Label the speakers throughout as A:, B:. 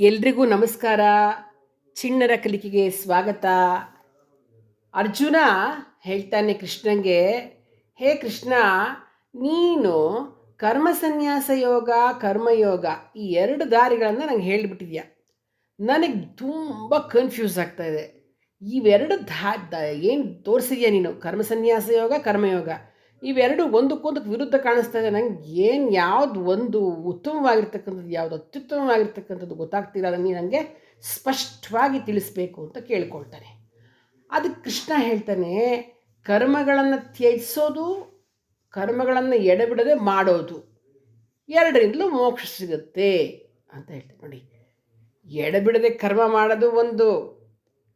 A: ಎಲ್ರಿಗೂ ನಮಸ್ಕಾರ. ಚಿಣ್ಣರ ಕಲಿಕೆಗೆ ಸ್ವಾಗತ. ಅರ್ಜುನ ಹೇಳ್ತಾನೆ ಕೃಷ್ಣಂಗೆ, ಹೇ ಕೃಷ್ಣ, ನೀನು ಕರ್ಮಸನ್ಯಾಸ ಯೋಗ, ಕರ್ಮಯೋಗ ಈ ಎರಡು ದಾರಿಗಳನ್ನು ನಂಗೆ ಹೇಳಿಬಿಟ್ಟಿದ್ಯಾ? ನನಗೆ ತುಂಬ ಕನ್ಫ್ಯೂಸ್ ಆಗ್ತಾ ಇದೆ. ಇವೆರಡು ದ, ಏನು ತೋರಿಸಿದ್ಯಾ ನೀನು? ಕರ್ಮ ಸನ್ಯಾಸ ಯೋಗ, ಕರ್ಮಯೋಗ. ಇವೆರಡು ಒಂದಕ್ಕೊಂದಕ್ಕೆ ವಿರುದ್ಧ ಕಾಣಿಸ್ತಾ ಇದೆ. ನಂಗೆ ಏನು ಯಾವ್ದು ಒಂದು ಉತ್ತಮವಾಗಿರ್ತಕ್ಕಂಥದ್ದು, ಯಾವುದು ಅತ್ಯುತ್ತಮವಾಗಿರ್ತಕ್ಕಂಥದ್ದು ಗೊತ್ತಾಗ್ತಿಲ್ಲ. ಅದನ್ನು ನೀನು ನನಗೆ ಸ್ಪಷ್ಟವಾಗಿ ತಿಳಿಸ್ಬೇಕು ಅಂತ ಕೇಳ್ಕೊಳ್ತಾನೆ. ಅದಕ್ಕೆ ಕೃಷ್ಣ ಹೇಳ್ತಾನೆ, ಕರ್ಮಗಳನ್ನು ತ್ಯಜಿಸೋದು, ಕರ್ಮಗಳನ್ನು ಎಡೆಬಿಡದೆ ಮಾಡೋದು ಎರಡರಿಂದಲೂ ಮೋಕ್ಷ ಸಿಗುತ್ತೆ ಅಂತ ಹೇಳ್ತಾರೆ ನೋಡಿ. ಎಡೆಬಿಡದೆ ಕರ್ಮ ಮಾಡೋದು ಒಂದು,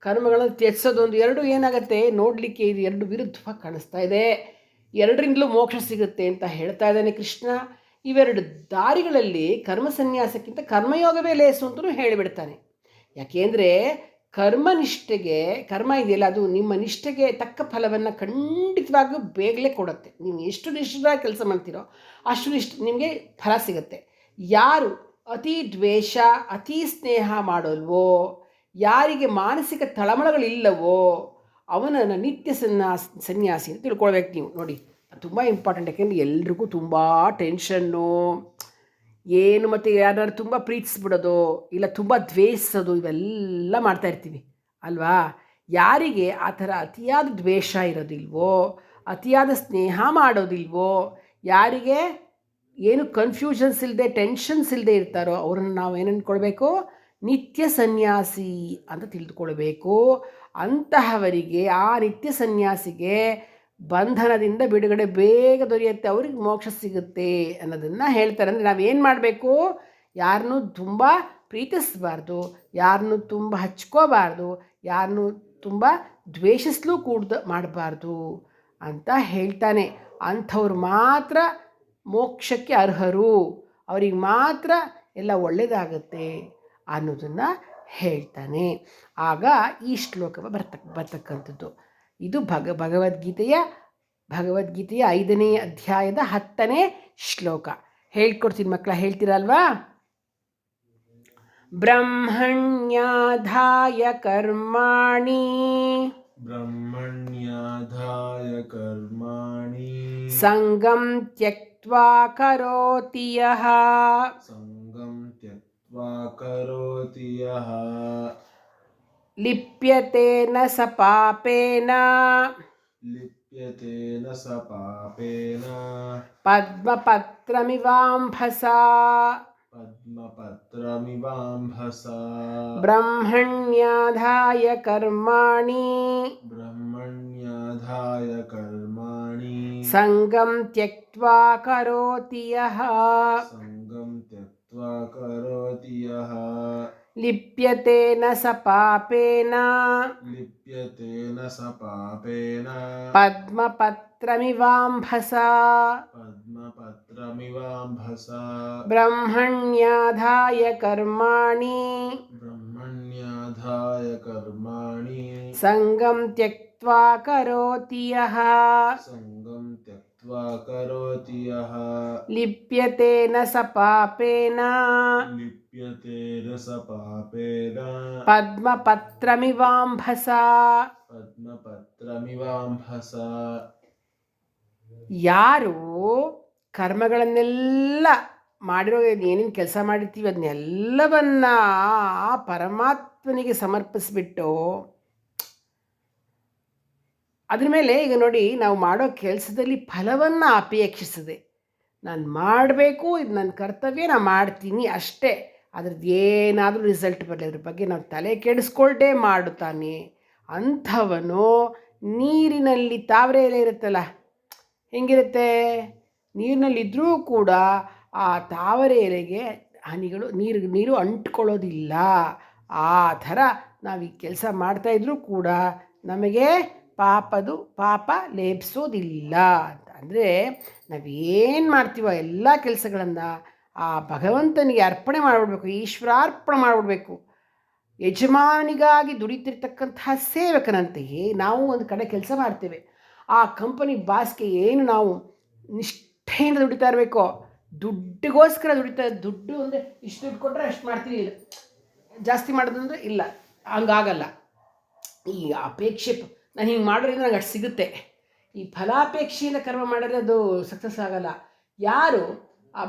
A: ಕರ್ಮಗಳನ್ನು ತ್ಯಜಿಸೋದು ಒಂದು, ಎರಡು ಏನಾಗುತ್ತೆ? ನೋಡಲಿಕ್ಕೆ ಇದು ಎರಡು ವಿರುದ್ಧವಾಗಿ ಕಾಣಿಸ್ತಾ ಇದೆ. ಎರಡರಿಂದಲೂ ಮೋಕ್ಷ ಸಿಗುತ್ತೆ ಅಂತ ಹೇಳ್ತಾ ಇದ್ದಾನೆ ಕೃಷ್ಣ. ಇವೆರಡು ದಾರಿಗಳಲ್ಲಿ ಕರ್ಮ ಸನ್ಯಾಸಕ್ಕಿಂತ ಕರ್ಮಯೋಗವೇ ಲೇಸು ಅಂತಲೂ ಹೇಳಿಬಿಡ್ತಾನೆ. ಯಾಕೆಂದರೆ ಕರ್ಮನಿಷ್ಠೆಗೆ ಕರ್ಮ ಇದೆಯಲ್ಲ, ಅದು ನಿಮ್ಮ ನಿಷ್ಠೆಗೆ ತಕ್ಕ ಫಲವನ್ನು ಖಂಡಿತವಾಗಿಯೂ ಬೇಗಲೇ ಕೊಡುತ್ತೆ. ನೀವು ಎಷ್ಟು ನಿಷ್ಠರಾಗಿ ಕೆಲಸ ಮಾಡ್ತೀರೋ ಅಷ್ಟು ನಿಷ್ಠ ನಿಮಗೆ ಫಲ ಸಿಗುತ್ತೆ. ಯಾರು ಅತಿ ದ್ವೇಷ, ಅತಿ ಸ್ನೇಹ ಮಾಡೋಲ್ವೋ, ಯಾರಿಗೆ ಮಾನಸಿಕ ತಳಮಳಗಳಿಲ್ಲವೋ ಅವನನ್ನು ನಿತ್ಯ ಸನ್ಯಾಸ ಸನ್ಯಾಸಿ ಅಂತ ತಿಳ್ಕೊಳ್ಬೇಕು ನೀವು. ನೋಡಿ ತುಂಬ ಇಂಪಾರ್ಟೆಂಟ್ ಯಾಕೆಂದರೆ ಎಲ್ರಿಗೂ ತುಂಬ ಟೆನ್ಷನ್ನು ಏನು ಮತ್ತು ಯಾರು ತುಂಬ ಪ್ರೀತಿಸ್ಬಿಡೋದು, ಇಲ್ಲ ತುಂಬ ದ್ವೇಷಿಸೋದು, ಇವೆಲ್ಲ ಮಾಡ್ತಾ ಇರ್ತೀವಿ. ಅಲ್ವಾ? ಯಾರಿಗೆ ಆ ಥರ ಅತಿಯಾದ ದ್ವೇಷ ಇರೋದಿಲ್ವೋ, ಅತಿಯಾದ ಸ್ನೇಹ ಮಾಡೋದಿಲ್ವೋ, ಯಾರಿಗೆ ಏನು ಕನ್ಫ್ಯೂಷನ್ಸ್ ಇಲ್ಲದೆ ಟೆನ್ಷನ್ಸ್ ಇಲ್ಲದೆ ಇರ್ತಾರೋ, ಅವ್ರನ್ನ ನಾವು ಏನು ಅಂದ್ಕೊಳ್ಬೇಕು ನಿತ್ಯ ಸನ್ಯಾಸಿ ಅಂತ ತಿಳಿದುಕೊಳ್ಬೇಕು ಅಂತಹವರಿಗೆ, ಆ ನಿತ್ಯ ಸನ್ಯಾಸಿಗೆ ಬಂಧನದಿಂದ ಬಿಡುಗಡೆ ಬೇಗ ದೊರೆಯುತ್ತೆ, ಅವ್ರಿಗೆ ಮೋಕ್ಷ ಸಿಗುತ್ತೆ ಅನ್ನೋದನ್ನು ಹೇಳ್ತಾರೆ. ಅಂದರೆ ನಾವೇನು ಮಾಡಬೇಕು? ಯಾರನ್ನೂ ತುಂಬ ಪ್ರೀತಿಸಬಾರ್ದು ಯಾರನ್ನೂ ತುಂಬ ಹಚ್ಕೋಬಾರ್ದು ಯಾರನ್ನೂ ತುಂಬ ದ್ವೇಷಿಸ್ಲೂ ಕೂಡ ಮಾಡಬಾರ್ದು ಅಂತ ಹೇಳ್ತಾನೆ. ಅಂಥವ್ರು ಮಾತ್ರ ಮೋಕ್ಷಕ್ಕೆ ಅರ್ಹರು. ಅವ್ರಿಗೆ ಮಾತ್ರ ಎಲ್ಲ ಒಳ್ಳೆಯದಾಗುತ್ತೆ ಅನ್ನೋದನ್ನು ಹೇಳ್ತಾನೆ. ಆಗ ಈ ಶ್ಲೋಕ ಬರ್ತ ಬರ್ತಕ್ಕಂಥದ್ದು. ಇದು ಭಗ ಭಗವದ್ಗೀತೆಯ ಭಗವದ್ಗೀತೆಯ ಐದನೇ ಅಧ್ಯಾಯದ ಹತ್ತನೇ ಶ್ಲೋಕ. ಹೇಳ್ಕೊಡ್ತೀನಿ ಮಕ್ಕಳ ಹೇಳ್ತೀರಲ್ವಾ? ಬ್ರಹ್ಮಣ್ಯಾಧಾಯ ಕರ್ಮಾಣಿ.
B: ಬ್ರಹ್ಮಣ್ಯಾಧಾಯ ಕರ್ಮಾಣಿ.
A: ಸಂಗಂ ತ್ಯಕ್ತ್ವಾ ಕರೋತಿ
B: ಸಂಗಂ ತ್ಯಕ್ತ करोति यः।
A: लिप्यते न स पापेन।
B: लिप्यते न स पापेन। पद्मपत्रमिवाम्भसा।
A: पद्मपत्रमिवाम्भसा।
B: ब्रह्मण्याधाय कर्माणि।
A: ब्रह्मण्याधाय कर्माणि।
B: सङ्गं त्यक्त्वा करोति यः।
A: लिप्यते न स पापेन।
B: लिप्यते न स पापेन। पद्मपत्रमिवाम्भसा।
A: पद्मपत्रमिवाम्भसा।
B: ब्रह्मण्याधाय कर्माणि।
A: ब्रह्मण्याधाय कर्माणि।
B: सङ्गं त्यक्त्वा करोति यः।
A: ಲಿಪ್ಯತೆ ನ ಸ ಪಾಪೇನ
B: लिप्यते न स पापेन
A: ಪದ್ಮಪತ್ರಮಿವಾಂಭಸಾ
B: ಪದ್ಮಪತ್ರಮಿವಾಂಭಸಾ
A: ಯಾರು ಕರ್ಮಗಳನ್ನೆಲ್ಲ ಮಾಡಿರೋ ಏನೇನು ಕೆಲಸ ಮಾಡಿರ್ತೀವಿ ಅದನ್ನೆಲ್ಲವನ್ನ ಆ ಪರಮಾತ್ಮನಿಗೆ ಸಮರ್ಪಿಸ್ಬಿಟ್ಟು ಅದ್ರ ಮೇಲೆ ಈಗ ನೋಡಿ ನಾವು ಮಾಡೋ ಕೆಲಸದಲ್ಲಿ ಫಲವನ್ನು ಅಪೇಕ್ಷಿಸದೆ. ನಾನು ಮಾಡಬೇಕು, ಇದು ನನ್ನ ಕರ್ತವ್ಯ ನಾನು ಮಾಡ್ತೀನಿ ಅಷ್ಟೇ. ಅದ್ರದ್ದು ಏನಾದರೂ ರಿಸಲ್ಟ್ ಬರಲಿ, ಅದ್ರ ಬಗ್ಗೆ ನಾವು ತಲೆ ಕೆಡಿಸ್ಕೊಳ್ದೆ ಮಾಡುತ್ತಾನೆ. ಅಂಥವನು ನೀರಿನಲ್ಲಿ ತಾವರೆ ಎಲೆ ಇರುತ್ತಲ್ಲ, ಹೆಂಗಿರುತ್ತೆ? ನೀರಿನಲ್ಲಿದ್ದರೂ ಕೂಡ ಆ ತಾವರೆ ಎಲೆಗೆ ಹನಿಗಳು, ನೀರು ನೀರು ಅಂಟ್ಕೊಳ್ಳೋದಿಲ್ಲ. ಆ ಥರ ನಾವು ಈ ಕೆಲಸ ಮಾಡ್ತಾಯಿದ್ರೂ ಕೂಡ ನಮಗೆ ಪಾಪದು ಪಾಪ ಲೇಪಿಸೋದಿಲ್ಲ ಅಂತ. ಅಂದರೆ ನಾವೇನು ಮಾಡ್ತೀವೋ ಎಲ್ಲ ಕೆಲಸಗಳನ್ನು ಆ ಭಗವಂತನಿಗೆ ಅರ್ಪಣೆ ಮಾಡಿಬಿಡ್ಬೇಕು, ಈಶ್ವರಾರ್ಪಣೆ ಮಾಡಿಬಿಡ್ಬೇಕು. ಯಜಮಾನಿಗಾಗಿ ದುಡಿತಿರ್ತಕ್ಕಂತಹ ಸೇವಕನಂತೆಯೇ ನಾವು ಒಂದು ಕಡೆ ಕೆಲಸ ಮಾಡ್ತೇವೆ. ಆ ಕಂಪನಿ ಬಾಸ್ಗೆ ಏನು ನಾವು ನಿಷ್ಠೆಯಿಂದ ದುಡಿತಾ ಇರಬೇಕೋ, ದುಡ್ಡಿಗೋಸ್ಕರ ದುಡಿತಾ, ದುಡ್ಡು ಅಂದರೆ ಇಷ್ಟು ದುಡ್ಡು ಕೊಟ್ಟರೆ ಅಷ್ಟು ಮಾಡ್ತೀವಿ. ಜಾಸ್ತಿ ಮಾಡೋದಂದ್ರೆ ಇಲ್ಲ, ಹಂಗಾಗಲ್ಲ. ಈ ಅಪೇಕ್ಷೆ ನಾನು ಹಿಂಗೆ ಮಾಡೋದ್ರಿಂದ ನಂಗೆ ಅಷ್ಟು ಸಿಗುತ್ತೆ. ಈ ಫಲಾಪೇಕ್ಷೆಯಿಂದ ಕರ್ಮ ಮಾಡಿದ್ರೆ ಅದು ಸಕ್ಸಸ್ ಆಗಲ್ಲ. ಯಾರು ಆ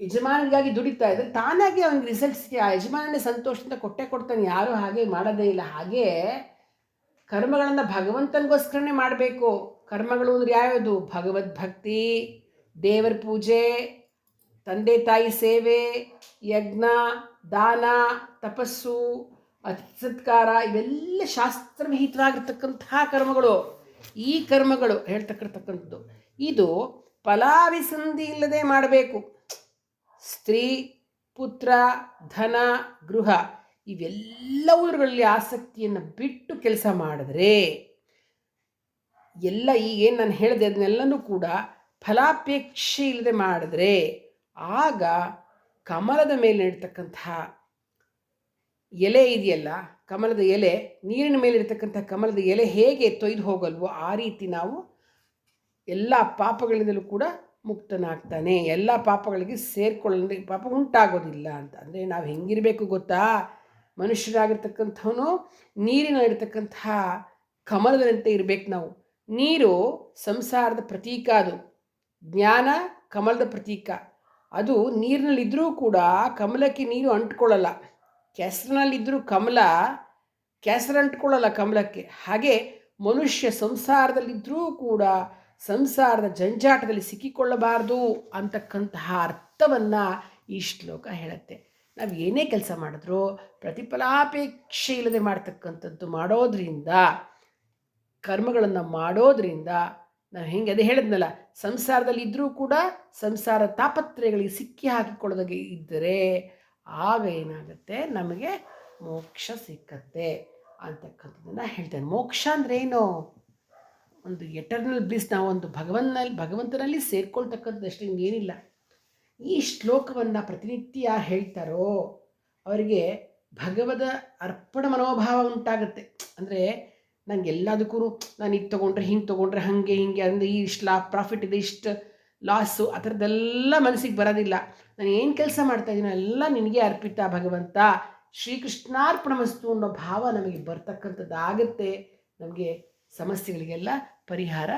A: ಯಜಮಾನನಿಗಾಗಿ ದುಡಿತಾ ಇದ್ರೆ ತಾನಾಗಿ ಅವನಿಗೆ ರಿಸಲ್ಟ್ಸ್ಗೆ ಆ ಯಜಮಾನನೇ ಸಂತೋಷದಿಂದ ಕೊಟ್ಟೆ ಕೊಡ್ತಾನೆ. ಯಾರೂ ಹಾಗೆ ಮಾಡೋದೇ ಇಲ್ಲ. ಹಾಗೆ ಕರ್ಮಗಳನ್ನು ಭಗವಂತನಿಗೋಸ್ಕರನೇ ಮಾಡಬೇಕು. ಕರ್ಮಗಳು ಅಂದ್ರೆ ಯಾವ್ಯಾವುದು? ಭಗವದ್ಭಕ್ತಿ ದೇವರ ಪೂಜೆ, ತಂದೆ ತಾಯಿ ಸೇವೆ, ಯಜ್ಞ, ದಾನ, ತಪಸ್ಸು ಸತ್ಕಾರ ಇವೆಲ್ಲ ಶಾಸ್ತ್ರವಿಹಿತವಾಗಿರ್ತಕ್ಕಂತಹ ಕರ್ಮಗಳು. ಈ ಕರ್ಮಗಳು ಹೇಳ್ತಕ್ಕಿರ್ತಕ್ಕಂಥದ್ದು ಇದು ಫಲಾಭಿಸಂಧಿ ಇಲ್ಲದೆ ಮಾಡಬೇಕು. ಸ್ತ್ರೀ, ಪುತ್ರ, ಧನ, ಗೃಹ ಇವೆಲ್ಲವುಗಳಲ್ಲಿ ಆಸಕ್ತಿಯನ್ನು ಬಿಟ್ಟು ಕೆಲಸ ಮಾಡಿದ್ರೆ ಎಲ್ಲ ಈಗೇನು ನಾನು ಹೇಳಿದೆ ಅದನ್ನೆಲ್ಲನೂ ಕೂಡ ಫಲಾಪೇಕ್ಷೆ ಇಲ್ಲದೆ ಮಾಡಿದ್ರೆ ಆಗ ಕಮಲದ ಮೇಲೆ ಇರ್ತಕ್ಕಂತಹ ಎಲೆ ಇದೆಯಲ್ಲ, ಕಮಲದ ಎಲೆ, ನೀರಿನ ಮೇಲೆ ಇರತಕ್ಕಂಥ ಕಮಲದ ಎಲೆ ಹೇಗೆ ತೊಯ್ದು ಹೋಗಲ್ವೋ ಆ ರೀತಿ ನಾವು ಎಲ್ಲ ಪಾಪಗಳಿಂದಲೂ ಕೂಡ ಮುಕ್ತನಾಗ್ತಾನೆ. ಎಲ್ಲ ಪಾಪಗಳಿಗೆ ಸೇರ್ಕೊಳ್ಳ ಪಾಪ ಉಂಟಾಗೋದಿಲ್ಲ ಅಂತ. ಅಂದರೆ ನಾವು ಹೆಂಗಿರಬೇಕು ಗೊತ್ತಾ? ಮನುಷ್ಯರಾಗಿರ್ತಕ್ಕಂಥವನು ನೀರಿನ ಇರತಕ್ಕಂತಹ ಕಮಲದಂತೆ ಇರಬೇಕು ನಾವು. ನೀರು ಸಂಸಾರದ ಪ್ರತೀಕ ಅದು. ಜ್ಞಾನ ಕಮಲದ ಪ್ರತೀಕ. ಅದು ನೀರಿನಲ್ಲಿದ್ದರೂ ಕೂಡ ಕಮಲಕ್ಕೆ ನೀರು ಅಂಟ್ಕೊಳ್ಳಲ್ಲ. ಕೆಸರಿನಲ್ಲಿದ್ದರೂ ಕಮಲ ಕೆಸರಂಟ್ಕೊಳ್ಳಲ್ಲ ಕಮಲಕ್ಕೆ. ಹಾಗೆ ಮನುಷ್ಯ ಸಂಸಾರದಲ್ಲಿದ್ದರೂ ಕೂಡ ಸಂಸಾರದ ಜಂಜಾಟದಲ್ಲಿ ಸಿಕ್ಕಿಕೊಳ್ಳಬಾರದು ಅಂತಕ್ಕಂತಹ ಅರ್ಥವನ್ನು ಈ ಶ್ಲೋಕ ಹೇಳುತ್ತೆ. ನಾವು ಏನೇ ಕೆಲಸ ಮಾಡಿದ್ರೂ ಪ್ರತಿಫಲಾಪೇಕ್ಷೆ ಇಲ್ಲದೆ ಮಾಡ್ತಕ್ಕಂಥದ್ದು ಮಾಡೋದ್ರಿಂದ, ಕರ್ಮಗಳನ್ನು ಮಾಡೋದ್ರಿಂದ, ನಾವು ಹೆಂಗೆ ಅದೇ ಹೇಳಿದ್ನಲ್ಲ ಸಂಸಾರದಲ್ಲಿ ಇದ್ದರೂ ಕೂಡ ಸಂಸಾರ ತಾಪತ್ರಯಗಳಿಗೆ ಸಿಕ್ಕಿ ಹಾಕಿಕೊಳ್ಳೋದಾಗೆ ಇದ್ದರೆ ಆಗ ಏನಾಗುತ್ತೆ ನಮಗೆ ಮೋಕ್ಷ ಸಿಕ್ಕತ್ತೆ ಅಂತಕ್ಕಂಥದ್ದನ್ನು ಹೇಳ್ತೇನೆ. ಮೋಕ್ಷ ಅಂದ್ರೆ ಏನು? ಒಂದು ಎಟರ್ನಲ್ ಬ್ಲಿಸ್ ನಾವು ಒಂದು ಭಗವನ್ನಲ್ಲಿ, ಭಗವಂತನಲ್ಲಿ ಸೇರ್ಕೊಳ್ತಕ್ಕಂಥದ್ದು ಅಷ್ಟೇ ಏನಿಲ್ಲ ಈ ಶ್ಲೋಕವನ್ನು ಪ್ರತಿನಿತ್ಯ ಹೇಳ್ತಾರೋ ಅವರಿಗೆ ಭಗವದ ಅರ್ಪಣ ಮನೋಭಾವ ಉಂಟಾಗುತ್ತೆ. ಅಂದರೆ ನನಗೆ ಎಲ್ಲದಕ್ಕೂ ನಾನು ಇದು ತೊಗೊಂಡ್ರೆ ಹಿಂಗೆ ತೊಗೊಂಡ್ರೆ ಹಾಗೆ ಹಿಂಗೆ, ಅಂದರೆ ಈ ಇಷ್ಟು ಲಾ ಪ್ರಾಫಿಟ್ ಇದೆ ಇಷ್ಟು ಲಾಸು ಆ ಥರದ್ದೆಲ್ಲ ಮನಸ್ಸಿಗೆ ಬರೋದಿಲ್ಲ. ನಾನು ಏನು ಕೆಲಸ ಮಾಡ್ತಾ ಇದ್ದೀನೋ ಎಲ್ಲ ನಿನಗೆ ಅರ್ಪಿತ ಭಗವಂತ. ಶ್ರೀಕೃಷ್ಣಾರ್ಪಣಮಸ್ತು ಅನ್ನೋ ಭಾವ ನಮಗೆ ಬರ್ತಕ್ಕಂಥದ್ದಾಗುತ್ತೆ. ನಮಗೆ ಸಮಸ್ಯೆಗಳಿಗೆಲ್ಲ ಪರಿಹಾರ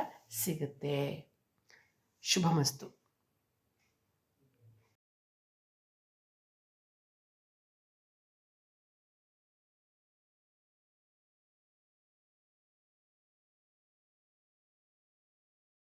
A: ಸಿಗುತ್ತೆ. ಶುಭಮಸ್ತು.